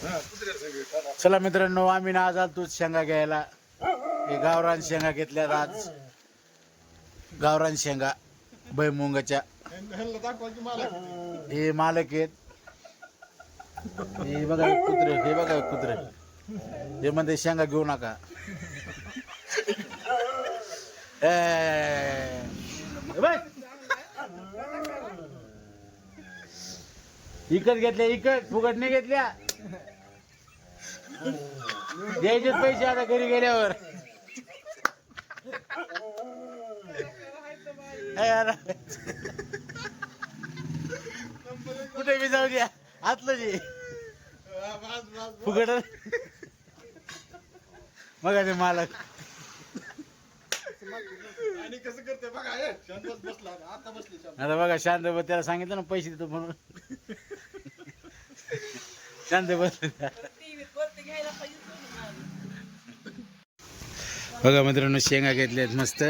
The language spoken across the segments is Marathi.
चला मित्रांनो आम्ही ना आज तूच शेंगा घ्यायला. हे गावरान शेंगा घेतल्यात आज. गावरान शेंगा भैमुंगाच्या हे मालक आहेत. हे बघा कुत्रे हे बघा कुत्रे. हे म्हणते शेंगा घेऊ नका. इकत घेतल्या इकत. फुकट नाही घेतल्या. द्यायचे पैसे आता घरी गेल्यावर. कुठे बी जाऊ द्या आतलं जे. फुकट. मग ते मालक. आणि कसं करते बघा आता बसले शांत. आता बघा शांत त्याला सांगितलं ना पैसे देतो म्हणून. शांत बस बघा मित्रांनो शेंगा घेतल्यात मस्त.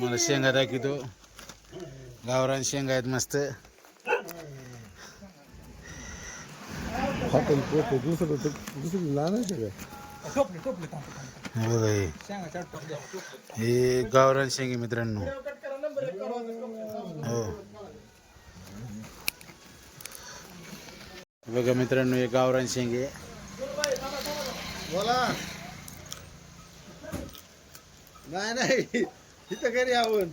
मला शेंगा दाखवतो. गावरान शेंगा आहेत मस्त. हे हे. हे गावरान शेंगे मित्रांनो हो बघा मित्रांनो हे गावरान शेंगे. बोला. नाही नाही. इथं घरी यावं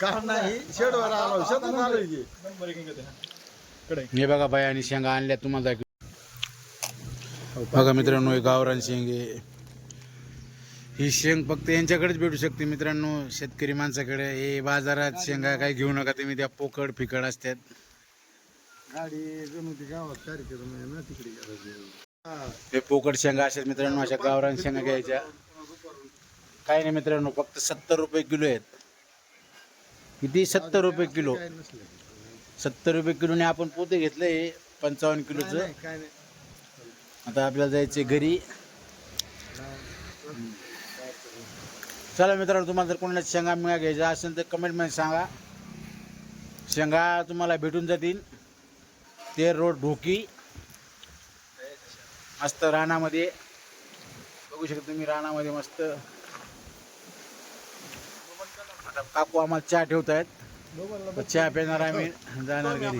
का नाही. शेडवर आलो. शेतात आलो की. हे बघा बाई आणि शेंगा आणल्या तुम्हाला. बघा मित्रांनो हे गावरान शेंगे. ही शेंग फक्त यांच्याकडेच भेटू शकते मित्रांनो. शेतकरी माणसाकडे हे बाजारात शेंगा काय घेऊ नका. तुम्ही त्या पोकड फिकड असतात. हे. पोकड शेंगा अशात मित्रांनो अशा गावरान शेंगा घ्यायच्या. काही नाही मित्रांनो फक्त सत्तर रुपये किलो आहेत. किती? सत्तर रुपये किलो. काय सत्तर रुपये किलोने आपण पोते घेतले पंचावन्न काय किलोचं. काय आता आपल्याला जायचे घरी. चला मित्रांनो तुम्हाला जर कोणाला शेंगा मिळा घ्यायचा असेल तर कमेंटमध्ये सांगा. शेंगा तुम्हाला भेटून जातील. ते रोड ढोकी मस्त रानामध्ये. बघू शकता तुम्ही रानामध्ये मस्त. आता काकू आम्हाला चहा ठेवत आहेत चहा पिणार आम्ही. जाणार घरी.